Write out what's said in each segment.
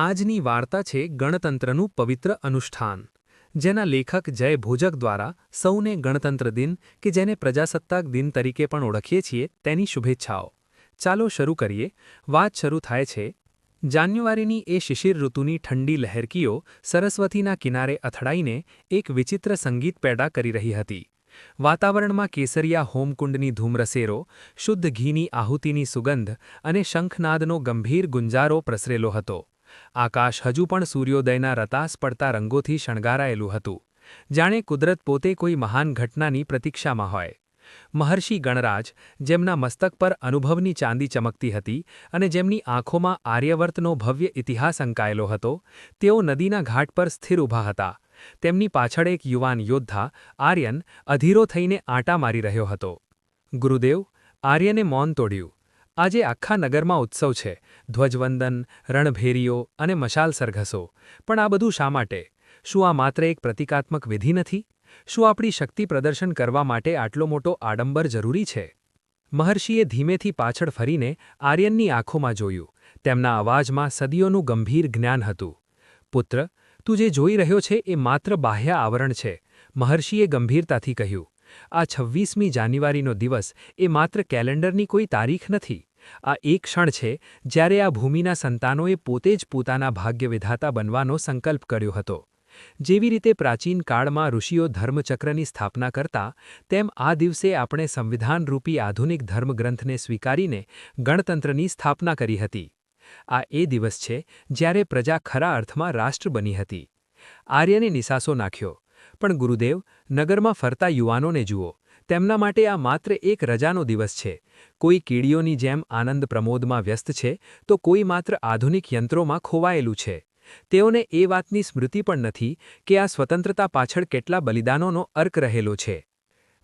આજની વાર્તા છે ગણતંત્રનું પવિત્ર અનુષ્ઠાન. જેના લેખક જય ભોજક દ્વારા સૌને ગણતંત્ર દિન કે જેને પ્રજાસત્તાક દિન તરીકે પણ ઓળખીએ છીએ તેની શુભેચ્છાઓ. ચાલો શરૂ કરીએ. વાત શરૂ થાય છે. જાન્યુઆરીની એ શિશિર ઋતુની ઠંડી લહેરકીઓ સરસ્વતીના કિનારે અથડાઈને એક વિચિત્ર સંગીત પેદા કરી રહી હતી. વાતાવરણમાં કેસરિયા હોમકુંડની ધૂમ્રસેરો, શુદ્ધ ઘીની આહુતિની સુગંધ અને શંખનાદનો ગંભીર ગુંજારો પ્રસરેલો હતો. આકાશ હજુ પણ સૂર્યોદયના રતાસ પડતા રંગોથી શણગારાયેલું હતું. જાણે કુદરત પોતે કોઈ મહાન ઘટનાની પ્રતીક્ષામાં હોય. મહર્ષિ ગણરાજ જેમના મસ્તક પર અનુભવની ચાંદી ચમકતી હતી અને જેમની આંખોમાં આર્યવર્તનો ભવ્ય ઇતિહાસ અંકાયેલો હતો, તેઓ નદીના ઘાટ પર સ્થિર ઊભા હતા. તેમની પાછળ એક યુવાન યોદ્ધા, આર્યન, અધીરો થઈને આંટા મારી રહ્યો હતો. ગુરુદેવ, આર્યને મૌન તોડ્યું. આજે આખા નગરમાં ઉત્સવ છે. ધ્વજવંદન, રણભેરીઓ અને મશાલ સરઘસો. પણ આ બધું શા માટે? શું આ માત્ર એક પ્રતિકાત્મક વિધિ નથી? શું આપણી શક્તિ પ્રદર્શન કરવા માટે આટલો મોટો આડંબર જરૂરી છે? મહર્ષિએ ધીમેથી પાછળ ફરીને આર્યનની આંખોમાં જોયું. તેમના અવાજમાં સદીઓનું ગંભીર જ્ઞાન હતું. પુત્ર, તું જે જોઈ રહ્યો છે એ માત્ર બાહ્ય આવરણ છે, મહર્ષિએ ગંભીરતાથી કહ્યું. આ છવ્વીસમી જાન્યુઆરીનો દિવસ એ માત્ર કેલેન્ડરની કોઈ તારીખ નથી. આ એક ક્ષણ છે જ્યારે આ ભૂમિના સંતાનોએ પોતે જ પોતાના ભાગ્યવિધાતા બનવાનો સંકલ્પ કર્યો હતો. જેવી રીતે પ્રાચીન કાળમાં ઋષિઓ ધર્મચક્રની સ્થાપના કરતા, તેમ આ દિવસે આપણે સંવિધાનરૂપી આધુનિક ધર્મગ્રંથને સ્વીકારીને ગણતંત્રની સ્થાપના કરી હતી. આ એ દિવસ છે જ્યારે પ્રજા ખરા અર્થમાં રાષ્ટ્ર બની હતી. આર્યને નિસાસો નાખ્યો, પણ ગુરુદેવ, નગરમાં ફરતા યુવાનોને જુઓ તેમના માટે આ માત્ર એક રજાનો દિવસ છે. કોઈ કીડીઓની જેમ આનંદ પ્રમોદમાં વ્યસ્ત છે, તો કોઈ માત્ર આધુનિક યંત્રોમાં ખોવાયેલું છે. તેઓને એ વાતની સ્મૃતિ પણ નથી કે આ સ્વતંત્રતા પાછળ કેટલા બલિદાનોનો અર્ક રહેલો છે.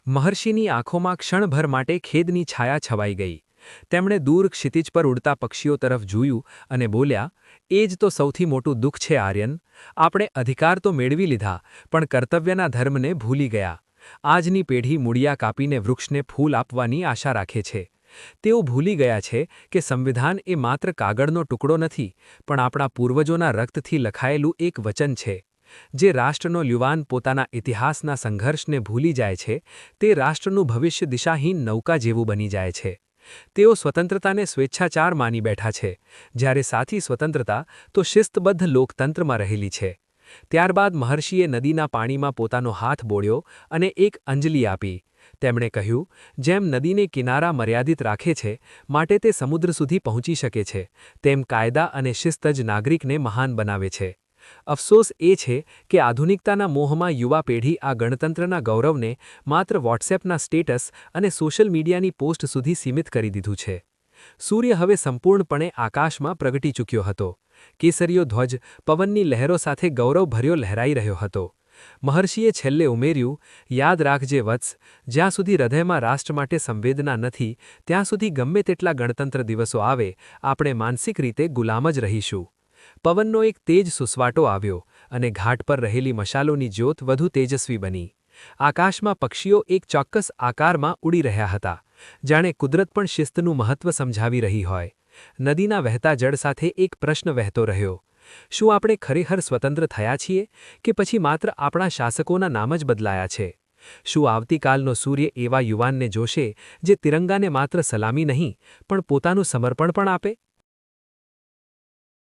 મહર્ષિની આંખોમાં ક્ષણભર માટે ખેદની છાયા છવાઈ ગઈ. તેમણે દૂર ક્ષિતિજ પર ઉડતા પક્ષીઓ તરફ જોયું અને બોલ્યા, એ જ તો સૌથી મોટું દુઃખ છે આર્યન. આપણે અધિકાર તો મેળવી લીધા, પણ કર્તવ્યના ધર્મને ભૂલી ગયા. આજની પેઢી મૂળિયા કાપીને વૃક્ષને ફૂલ આપવાની આશા રાખે છે. તેઓ ભૂલી ગયા છે કે સંવિધાન એ માત્ર કાગળનો ટુકડો નથી, પણ આપણા પૂર્વજોના રક્તથી લખાયેલું એક વચન છે. જે રાષ્ટ્રનો યુવાન પોતાના ઇતિહાસના સંઘર્ષને ભૂલી જાય છે, તે રાષ્ટ્રનું ભવિષ્ય દિશાહીન નૌકા જેવું બની જાય છે. તેઓ સ્વતંત્રતાને સ્વેચ્છાચાર માની બેઠા છે. જ્યારે સાથી સ્વતંત્રતા, તો શિસ્તબદ્ધ લોકતંત્રમાં રહેલી છે. ત્યારબાદ મહર્ષિએ નદીના પાણીમાં પોતાનો હાથ બોળ્યો અને એક અંજલિ આપી. તેમણે કહ્યું, જેમ નદીને કિનારા મર્યાદિત રાખે છે, માટે તે સમુદ્ર સુધી પહોંચી શકે છે, તેમ કાયદા અને શિસ્ત જ નાગરિકને મહાન બનાવે છે. અફસોસ એ છે કે આધુનિકતાના મોહમાં યુવા પેઢી આ ગણતંત્રના ગૌરવને માત્ર વોટ્સએપના સ્ટેટસ અને સોશિયલ મીડિયાની પોસ્ટ સુધી સીમિત કરી દીધું છે. સૂર્ય હવે સંપૂર્ણપણે આકાશમાં પ્રગટી ચૂક્યો હતો. કેસરીયો ધ્વજ પવનની લહેરો સાથે ગૌરવભર્યો લહેરાઈ રહ્યો હતો. મહર્ષિએ છેલ્લે ઉમેર્યું, યાદ રાખજે વત્સ, જ્યાં સુધી હૃદયમાં રાષ્ટ્ર માટે સંવેદના નથી, ત્યાં સુધી ગમે તેટલા ગણતંત્ર દિવસો આવે, આપણે માનસિક રીતે ગુલામ જ રહીશું. પવનનો એક તેજ સુસવાટો આવ્યો અને ઘાટ પર રહેલી મશાલોની જ્યોત વધુ તેજસ્વી બની. આકાશમાં પક્ષીઓ એક ચોક્કસ આકારમાં ઉડી રહ્યા હતા, જાણે કુદરત પણ શિસ્તનું મહત્વ સમજાવી રહી હોય. નદીના વહેતા જળ સાથે એક પ્રશ્ન વહેતો રહ્યો. શું આપણે ખરેખર સ્વતંત્ર થયા છીએ કે પછી માત્ર આપણા શાસકોના નામ જ બદલાયા છે? શું આવતીકાલનો સૂર્ય એવા યુવાનને જોશે જે તિરંગાને માત્ર સલામી નહીં, પણ પોતાનું સમર્પણ પણ આપે?